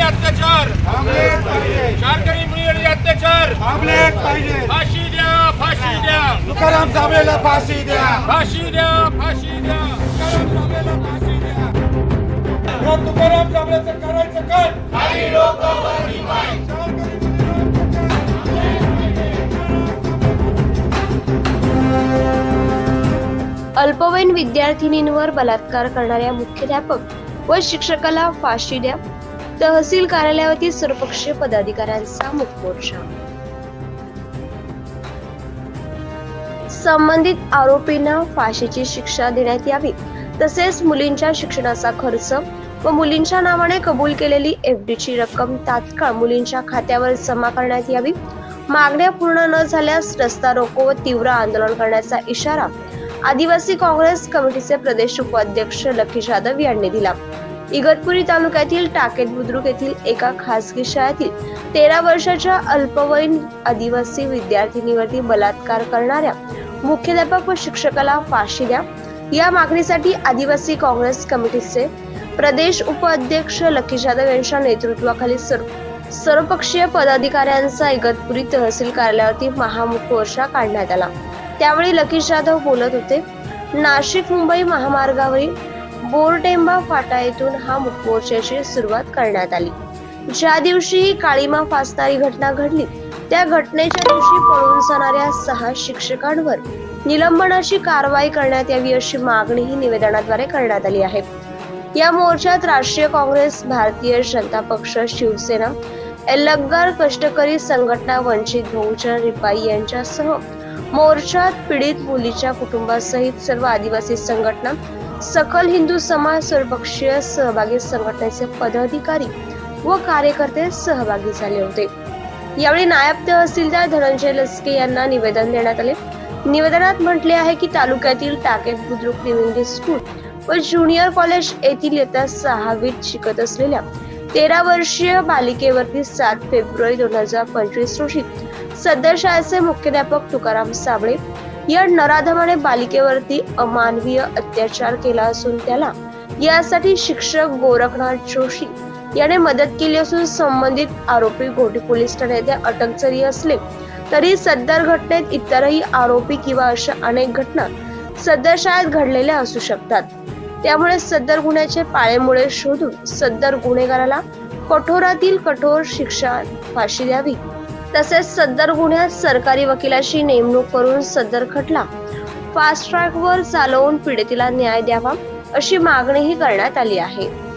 अत्याचार शाळकरी मुलीवरती अत्याचार फाशी द्या फाशी द्या तुकाराम साबळेला फाशी द्या फाशी द्या फाशी द्या तुकाराम साबळेला फाशी द्या तुकाराम साबळेचं करायचं काय अल्पवयीन विद्यार्थिनींवर बलात्कार करणाऱ्या मुख्याध्यापक व शिक्षकाला फाशी द्या. तहसील कार्यालयावरती सर्वपक्षीय पदाधिकाऱ्यांचा मुखमोर्चा. संबंधित आरोपींना फाशीची शिक्षा देण्यात यावी. तसेच मुलींच्या शिक्षणाचा खर्च व मुलींच्या नावाने कबूल केलेली एफ ची रक्कम तात्काळ मुलींच्या खात्यावर जमा करण्यात यावी. मागण्या पूर्ण न झाल्यास रस्ता रोको व तीव्र आंदोलन करण्याचा इशारा आदिवासी काँग्रेस कमिटीचे प्रदेश उपाध्यक्ष लखी जाधव यांनी दिला. इगतपुरी तालुक्यातील टाकेत बुद्रुक येथील एका खासगी शाळेतील तेरा वर्षाच्या अल्पवयीन आदिवासी विद्यार्थिनीवरती बलात्कार करणाऱ्या मुख्याध्यापक व शिक्षकाला फाशी द्या. या मागणीसाठी आदिवासी काँग्रेस कमिटीचे प्रदेश उपाध्यक्ष लकी जाधव यांच्या नेतृत्वाखाली सर्व सर्वपक्षीय पदाधिकाऱ्यांचा इगतपुरी तहसील कार्यालयावरती महामुख काढण्यात आला. त्यावेळी लकी जाधव बोलत होते नाशिक मुंबई महामार्गावरील बोरटेंबा फाटा येथून हा मोर्चाची सुरुवात करण्यात आली. ज्या दिवशी ही काळीमा फासणारी घटना घडली त्या घटनेच्या दिवशी पळून जाणाऱ्या सहा शिक्षकांवर निलंबनाची कारवाई करण्यात यावी अशी मागणीही निवेदनाद्वारे करण्यात आली आहे. या मोर्चात राष्ट्रीय काँग्रेस भारतीय जनता पक्ष शिवसेना एल्लगगार कष्टकरी संघटना वंचित बहुजन रिपाई यांच्यासह मोर्चात पीडित मुलीच्या कुटुंबासहित सर्व आदिवासी संघटना सकल हिंदू समाज सर्वपक्षीय सहभागी संघटनेचे पदाधिकारी व कार्यकर्ते सहभागी झाले होते. यावेळी नायब तहसीलदार धनंजय लसके यांना निवेदन देण्यात आले. निवेदनात म्हटले आहे की तालुक्यातील टाकेत बुद्रुक लिव्हिंग स्कूल व ज्युनियर कॉलेज येथील येत्या सहावीत शिकत असलेल्या तेरा वर्षीय बालिकेवरती सात फेब्रुवारी दोन हजार पंचवीस रोजी सदर शाळेचे मुख्याध्यापक तुकाराम साबळे या नराधमाने बालिकेवरती अमानवीय अत्याचार केला असून त्याला यासाठी शिक्षक गोरखनाथ जोशी याने मदत केली असून संबंधित आरोपी घोटी पोलीस ठाण्यात येथे अटक जरी असले तरी सदर घटनेत इतरही आरोपी किंवा अशा अनेक घटना सदर शाळेत घडलेल्या असू शकतात. त्यामुळे सदर गुन्ह्याचे पाळेमुळे शोधून सदर गुन्हेगाराला कठोरातील कठोर शिक्षा फाशी द्यावी. तसेच सदर गुन्ह्यात सरकारी वकिलाशी नेमणूक करून सदर खटला फास्ट ट्रॅकवर चालवून पीडितीला न्याय द्यावा अशी मागणीही करण्यात आली आहे.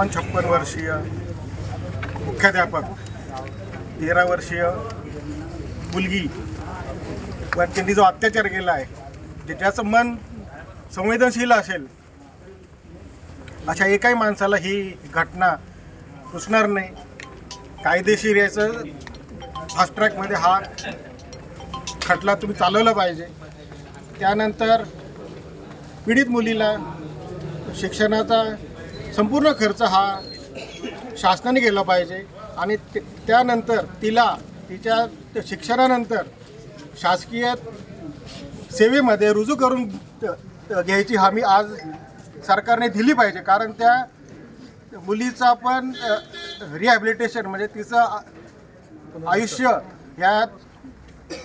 पंचावन्न छप्पन वर्षीय मुख्याध्यापक तेरा वर्षीय मुलगी वर त्यांनी जो अत्याचार केला आहे जे ज्याचं मन संवेदनशील असेल अशा एकाही माणसाला ही घटना पुसणार नाही. कायदेशीर याचं फास्ट ट्रॅकमध्ये हा खटला तुम्ही चालवला पाहिजे. त्यानंतर पीडित मुलीला शिक्षणाचा संपूर्ण खर्च हा शासनाने केला पाहिजे आणि ते- त्यानंतर तिला तिच्या त्या शिक्षणानंतर शासकीय सेवेमध्ये रुजू करून घ्यायची हमी आज सरकारने दिली पाहिजे. कारण त्या मुलीचा पण रिहॅबिलिटेशन म्हणजे तिचं आयुष्य या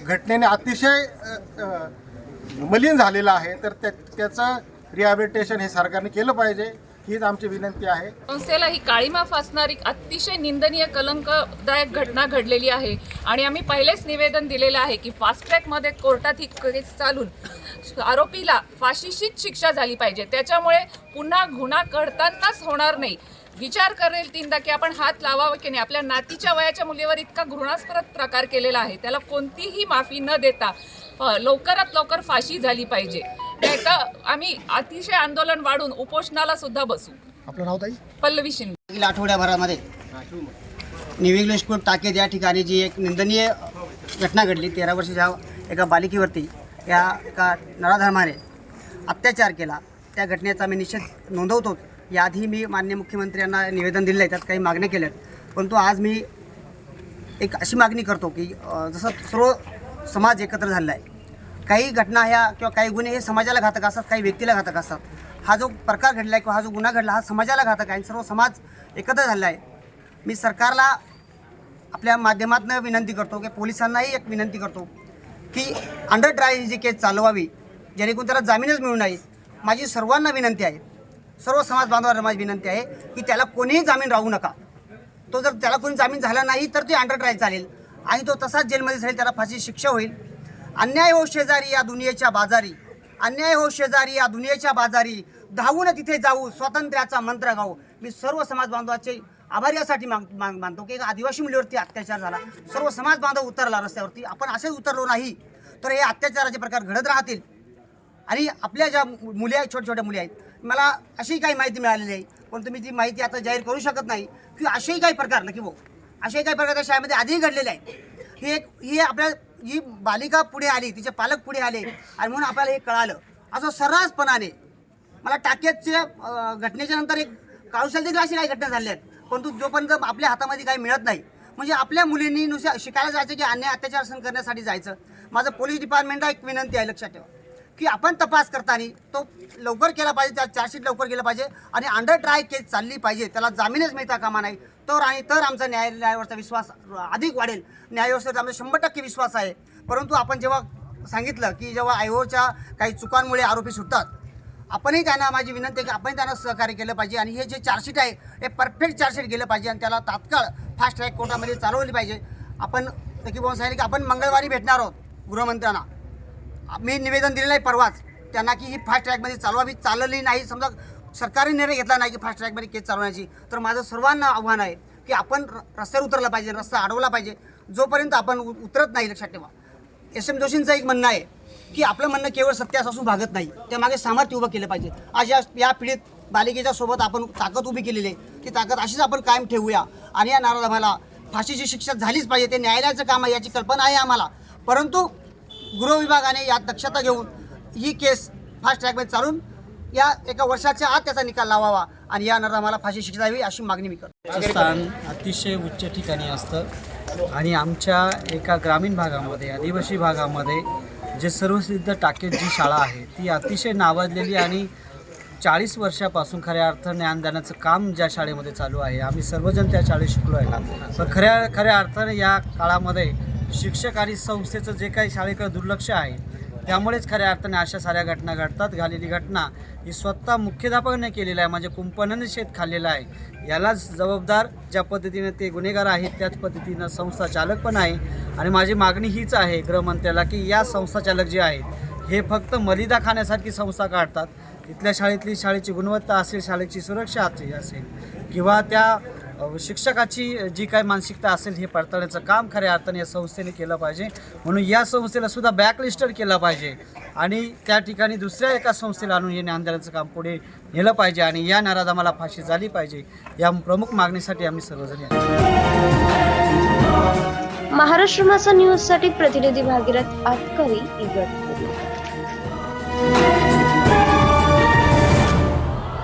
घटनेने अतिशय मलिन झालेलं आहे. तर त्या त्याचं रिहॅबिलिटेशन हे सरकारने केलं पाहिजे. हीच आमची विनंती आहे. संस्थेला ही काळीमा फासणारी अतिशय निंदनीय कलंकदायक घटना घडलेली आहे. आणि आम्ही पहिलेच निवेदन दिलेलं आहे की फास्ट ट्रॅकमध्ये कोर्टात ही केस चालून आरोपीला फाशीशीच शिक्षा झाली पाहिजे. त्याच्यामुळे पुन्हा गुन्हा घडतानाच होणार नाही. विचार करेल तीनदा की आपण हात लावावा की नाही. आपल्या नातीच्या वयाच्या मुलीवर इतका घृणास्पद प्रकार केलेला आहे. त्याला कोणतीही माफी न देता लवकरात लवकर फाशी झाली पाहिजे. नाही तर आम्ही अतिशय आंदोलन वाढून उपोषणाला सुद्धा बसू. आपलं नाव ताई? पल्लवी शिंदे. मागील आठवड्याभरामध्ये न्यू इंग्लिश स्कूल टाकेद या ठिकाणी जी एक निंदनीय घटना घडली तेरा वर्षाच्या एका बालिकेवरती या एका नराधर्माने अत्याचार केला. त्या घटनेचा आम्ही निषेध नोंदवतो. याआधी मी मान्य मुख्यमंत्र्यांना निवेदन दिलं आहे त्यात काही मागण्या केल्या आहेत परंतु आज मी एक अशी मागणी करतो की जसं सर्व समाज एकत्र झालेला आहे काही घटना ह्या किंवा काही गुन्हे हे समाजाला घातक असतात काही व्यक्तीला घातक असतात. हा जो प्रकार घडला आहे किंवा हा जो गुन्हा घडला हा समाजाला घातक आहे आणि सर्व समाज एकत्र झालेला आहे. मी सरकारला आपल्या माध्यमातून विनंती करतो की पोलिसांनाही एक विनंती करतो की अंडर ट्रायल ही जी केस चालवावी जेणेकरून त्याला जामीनच मिळू नये माझी सर्वांना विनंती आहे सर्व समाज बांधवांना माझी विनंती आहे की त्याला कोणीही जामीन राहू नका. तो जर त्याला कोणी जामीन झाला नाही तर ते अंडर ट्रायल चालेल आणि तो तसाच जेलमध्ये जाईल त्याला फाशी शिक्षा होईल. अन्याय हो शेजारी या दुनियेच्या बाजारी. अन्याय हो शेजारी या दुनियेच्या बाजारी. धावून तिथे जाऊ स्वातंत्र्याचा मंत्र गाऊ. मी सर्व समाज बांधवाचे आभार यासाठी माग माग मानतो की एक आदिवासी मुलीवरती अत्याचार झाला. सर्व समाज बांधव उतरला रस्त्यावरती. आपण असेच उतरलो नाही तर हे अत्याचाराचे प्रकार घडत राहतील. आणि आपल्या ज्या मुली आहेत छोट्या छोट्या मुली आहेत मला अशी काही माहिती मिळालेली आहे पण तुम्ही ती माहिती आता जाहीर करू शकत नाही की असेही काही प्रकार नक्की भाऊ? असे काही प्रकार त्या शाळेमध्ये आधीही घडलेले आहेत. ही एक ही आपल्या ही बालिका पुढे आली तिचे पालक पुढे आले आणि म्हणून आपल्याला हे कळालं. असं सर्रासपणाने मला टाक्याच्या घटनेच्या नंतर एक काळुशाल देखील अशी काही घटना झाल्या आहेत. परंतु जोपर्यंत आपल्या हातामध्ये काही मिळत नाही म्हणजे आपल्या मुलींनी नुसत्या शिकायला जायचं की अन्याय अत्याचार सहन करण्यासाठी जायचं. माझं पोलीस डिपार्टमेंटला एक विनंती आहे लक्षात ठेवा. की आपण तपास करताना तो लवकर केला पाहिजे त्या चार्जशीट लवकर केलं पाहिजे आणि अंडर ट्राय केस चालली पाहिजे त्याला जामीनच मिळता कामा नाही तर आणि तर आमचा न्याय न्यायावरचा विश्वास अधिक वाढेल. न्यायव्यवस्थेवर आमचा शंभर टक्के विश्वास आहे. परंतु आपण जेव्हा सांगितलं की जेव्हा आयोच्या काही चुकांमुळे आरोपी सुटतात आपणही त्यांना माझी विनंती आहे की आपण त्यांना सहकार्य केलं पाहिजे आणि हे जे चार्जशीट आहे हे परफेक्ट चार्जशीट गेलं पाहिजे आणि त्याला तात्काळ फास्ट ट्रॅक कोर्टामध्ये चालवली पाहिजे. आपण की बोलून सांगितलं की आपण मंगळवारी भेटणार आहोत गृहमंत्र्यांना. मी निवेदन दिलेलं आहे परवाच. त्यांना की ही फास्ट ट्रॅकमध्ये चालवावी. चालली नाही. समजा सरकारी निर्णय घेतला नाही की फास्ट ट्रॅकमध्ये केस चालवण्याची. तर माझं सर्वांना आव्हान आहे की आपण र- रस्त्यावर उतरलं पाहिजे. रस्ता अडवला पाहिजे. जोपर्यंत आपण उ- उतरत नाही लक्षात ठेवा. एस एम जोशींचं एक म्हणणं आहे की आपलं म्हणणं केवळ सत्यास असून भागत नाही. त्यामागे सामर्थ्य उभं केलं पाहिजे. आज या या पिढीत बालिकेच्या सोबत आपण ताकद उभी केलेली आहे. ती ताकद अशीच आपण कायम ठेवूया. आणि या नाराधामाला फाशीची शिक्षा झालीच पाहिजे. ते न्यायालयाचं काम आहे याची कल्पना आहे आम्हाला. परंतु गृह विभागाने यात दक्षता घेऊन ही केस फास्ट ट्रॅकमध्ये चालून या एका वर्षाच्या आत त्याचा निकाल लावावा आणि या नरामाला फाशी शिक्षा द्यावी अशी मागणी मी करतो. स्थान अतिशय उच्च ठिकाणी असतं आणि आमच्या एका ग्रामीण भागामध्ये आदिवासी भागामध्ये जे सर्वसिद्ध टाकेत जी शाळा आहे ती अतिशय नावाजलेली आणि चाळीस वर्षापासून खऱ्या अर्थ ज्ञानदानाचं काम ज्या शाळेमध्ये चालू आहे आम्ही सर्वजण त्या शाळेत शिकलो आहे पण खऱ्या खऱ्या अर्थाने या काळामध्ये शिक्षक आणि संस्थेचं जे काही शाळेकडे दुर्लक्ष आहे त्यामुळेच खऱ्या अर्थाने अशा साऱ्या घटना घडतात. झालेली घटना ही स्वतः मुख्याध्यापकाने केलेली आहे म्हणजे कुंपणाने शेत खाल्लेलं आहे. यालाच जबाबदार ज्या पद्धतीने ते गुन्हेगार आहेत त्याच पद्धतीनं संस्था चालक पण आहे. आणि माझी मागणी हीच आहे गृहमंत्र्याला की या संस्था चालक जे आहेत हे फक्त मलिदा खाण्यासारखी संस्था काढतात. इथल्या शाळेतली शाळेची गुणवत्ता असेल शाळेची सुरक्षा असेल किंवा त्या शिक्षकाची जी काही मानसिकता असेल हे पडताळण्याचं काम खऱ्या अर्थाने या संस्थेने केलं पाहिजे. म्हणून या संस्थेला सुद्धा बॅकलिस्टर केलं पाहिजे. आणि त्या ठिकाणी दुसऱ्या एका संस्थेला आणून हे ज्ञानदानाचं काम पुढे नेलं पाहिजे आणि या नाराधामाला फाशी झाली पाहिजे या प्रमुख मागणीसाठी आम्ही सर्वजण महाराष्ट्र मासा न्यूजसाठी प्रतिनिधी भागीरथ आतकरी इगतपुरी.